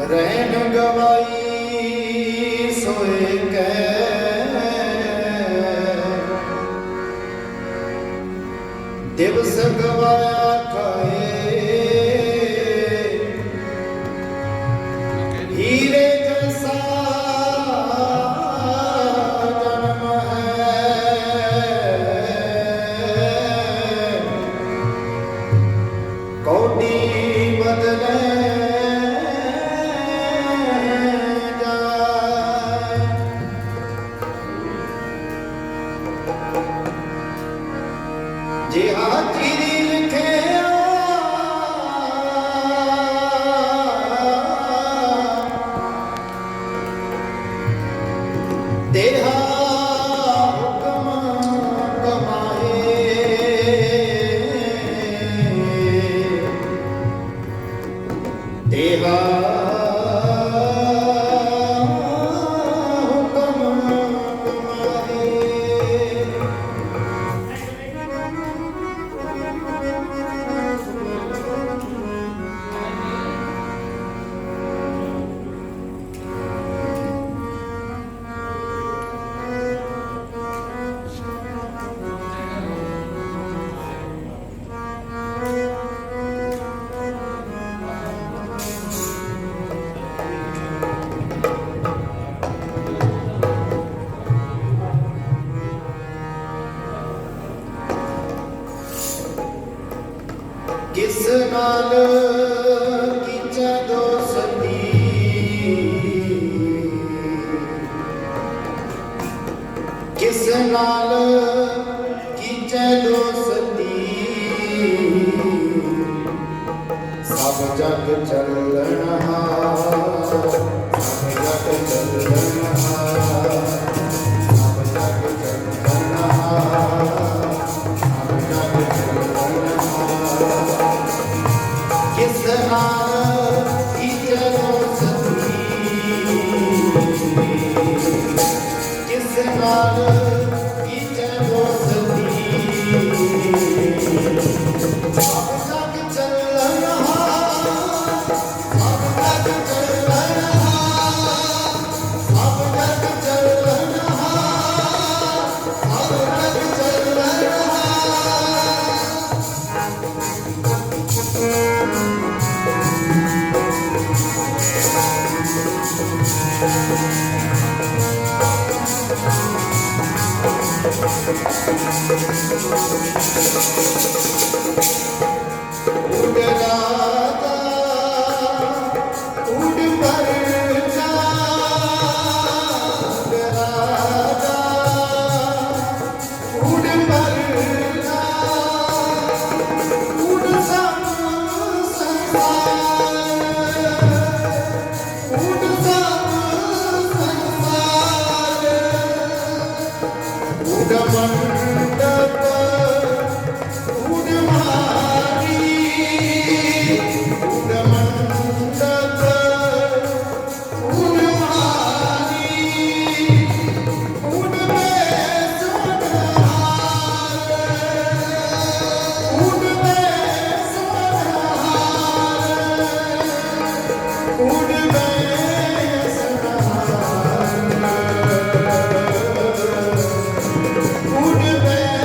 ਰਹਿਣ ਗਵਾਈ ਸੋਏ ਕੈ ਦਿਵਸ ದೇಹ ਨਾਲ ਕੀਚੇ ਦੋਸਤੀ ਕਿਸ ਨਾਲ ਕੀਚੇ ਦੋਸਤੀ ਸਭ ਜਗ ਚੱਲਣਾ 감사합니다. Thank Who did that?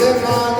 semana.